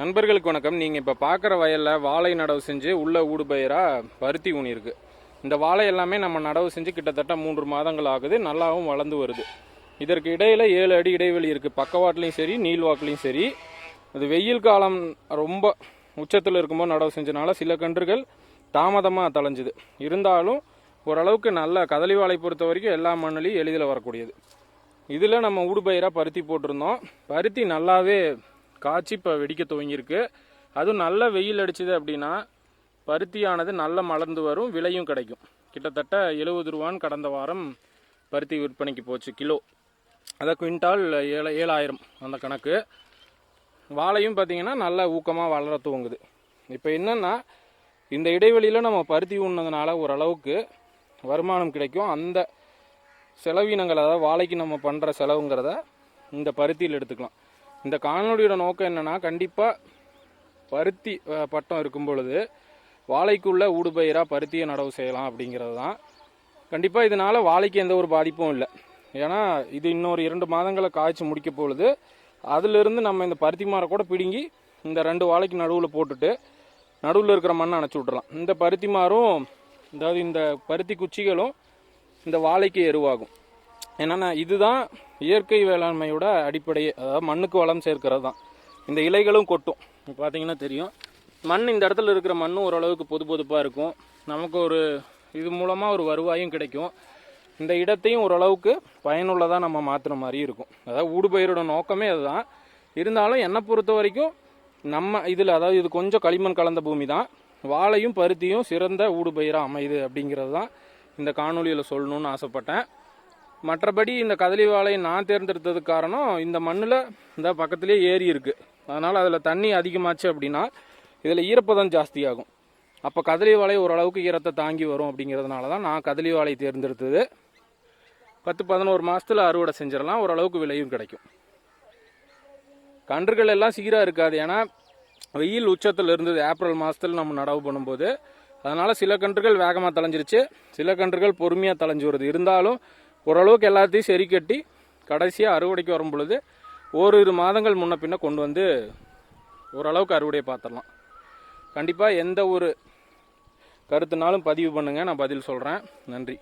நண்பர்களுக்கு வணக்கம். நீங்கள் இப்போ பார்க்குற வயலில் வாழை நடவு செஞ்சு உள்ளே ஊடுபயிராக பருத்தி ஊனி இருக்குது இந்த வாழை எல்லாமே நம்ம நடவு செஞ்சு கிட்டத்தட்ட மூன்று மாதங்கள் ஆகுது. நல்லாவும் வளர்ந்து வருது. இதற்கு இடையில் ஏழு அடி இடைவெளி இருக்குது பக்கவாட்லேயும் சரி நீள்வாக்குலையும் சரி. அது வெயில் காலம் ரொம்ப உச்சத்தில் இருக்கும்போது நடவு செஞ்சனால சில கன்றுகள் தாமதமாக தளைஞ்சுது இருந்தாலும் ஓரளவுக்கு நல்ல கதலி வாழை பொறுத்த வரைக்கும் எல்லா மண்ணிலையும் எளிதில் வரக்கூடியது. இதில் நம்ம ஊடுபயிராக பருத்தி போட்டிருந்தோம். பருத்தி நல்லாவே காய்ச்சி இப்போ வெடிக்க துவங்கியிருக்கு. அதுவும் நல்ல வெயில் அடிச்சுது அப்படின்னா பருத்தியானது நல்ல மலர்ந்து வரும் விலையும் கிடைக்கும். கிட்டத்தட்ட எழுபது ரூபான்னு கடந்த வாரம் பருத்தி விற்பனைக்கு போச்சு கிலோ. அதை குவிண்டால் ஏழு ஏழாயிரம் அந்த கணக்கு. வாழையும் பார்த்தீங்கன்னா நல்ல ஊக்கமாக வளர துவங்குது. இப்போ என்னென்னா இந்த இடைவெளியில் நம்ம பருத்தி உண்ணதுனால ஓரளவுக்கு வருமானம் கிடைக்கும். அந்த செலவினங்கள் அதாவது வாழைக்கு நம்ம பண்ணுற செலவுங்கிறத இந்த பருத்தியில் எடுத்துக்கலாம். இந்த காணொலியோட நோக்கம் என்னென்னா கண்டிப்பாக பருத்தி பட்டம் இருக்கும் பொழுது வாழைக்குள்ள ஊடுபயிராக பருத்தியை நடவு செய்யலாம் அப்படிங்கிறது தான் கண்டிப்பாக இதனால் வாழைக்கு எந்த ஒரு பாதிப்பும் இல்லை. ஏன்னா இது இன்னொரு இரண்டு மாதங்களை காய்ச்சி முடிக்க பொழுது அதிலிருந்து நம்ம இந்த பருத்தி மரம் கூட பிடுங்கி இந்த ரெண்டு வாழைக்கு நடுவில் போட்டுட்டு நடுவில் இருக்கிற மண்ணை அணைச்சி விட்றலாம் இந்த பருத்தி மரம் அதாவது இந்த பருத்தி குச்சிகளும் இந்த வாழைக்கு எருவாகும். என்னென்னா இதுதான் இயற்கை வேளாண்மையோட அடிப்படையே அதாவது மண்ணுக்கு வளம் சேர்க்கிறது தான். இந்த இலைகளும் கொட்டும். இப்போ பார்த்தீங்கன்னா தெரியும். மண் இந்த இடத்துல இருக்கிற மண்ணும் ஓரளவுக்கு பொது பொதுப்பாக இருக்கும். நமக்கு ஒரு இது மூலமாக ஒரு வருவாயும் கிடைக்கும். இந்த இடத்தையும் ஓரளவுக்கு பயனுள்ளதாக நம்ம மாற்றுற மாதிரி இருக்கும். அதாவது ஊடுபயிரோட நோக்கமே அதுதான். இருந்தாலும் என்னை பொறுத்த வரைக்கும் நம்ம இதில் அதாவது இது கொஞ்சம் களிமண் கலந்த பூமி தான். வாழையும் பருத்தியும் சிறந்த ஊடுபயிராக அமையுது அப்படிங்கிறது தான் இந்த காணொலியில் சொல்லணும்னு ஆசைப்பட்டேன். மற்றபடி இந்த கதலி வாழையை நான் தேர்ந்தெடுத்ததுக்கு காரணம் இந்த மண்ணில் இந்த பக்கத்துலேயே ஏரி இருக்குது அதனால் அதில் தண்ணி அதிகமாச்சு அப்படின்னா இதில் ஈரப்பதம் ஜாஸ்தியாகும். அப்போ கதலி வாழை ஓரளவுக்கு ஈரத்தை தாங்கி வரும் அப்படிங்கிறதுனால தான் நான் கதலி வாழை தேர்ந்தெடுத்தது. பத்து பதினோரு மாதத்தில் அறுவடை செஞ்சிடலாம். ஓரளவுக்கு விலையும் கிடைக்கும். கன்றுகள் எல்லாம் சீராக இருக்காது. ஏன்னா வெயில் உச்சத்தில் இருந்தது. ஏப்ரல் மாதத்தில் நம்ம நடவு பண்ணும்போது. அதனால் சில கன்றுகள் வேகமாக தளைஞ்சிருச்சு சில கன்றுகள் பொறுமையாக தளைஞ்சு வருது. இருந்தாலும் ஓரளவுக்கு எல்லாத்தையும் சரி கட்டி கடைசியாக அறுவடைக்கு வரும் பொழுது ஓரிரு மாதங்கள் முன்ன பின்ன கொண்டு வந்து ஓரளவுக்கு அறுவடையை பார்த்துடலாம். கண்டிப்பாக எந்த ஒரு கருத்துனாலும் பதிவு பண்ணுங்கள் நான் பதில் சொல்கிறேன் நன்றி.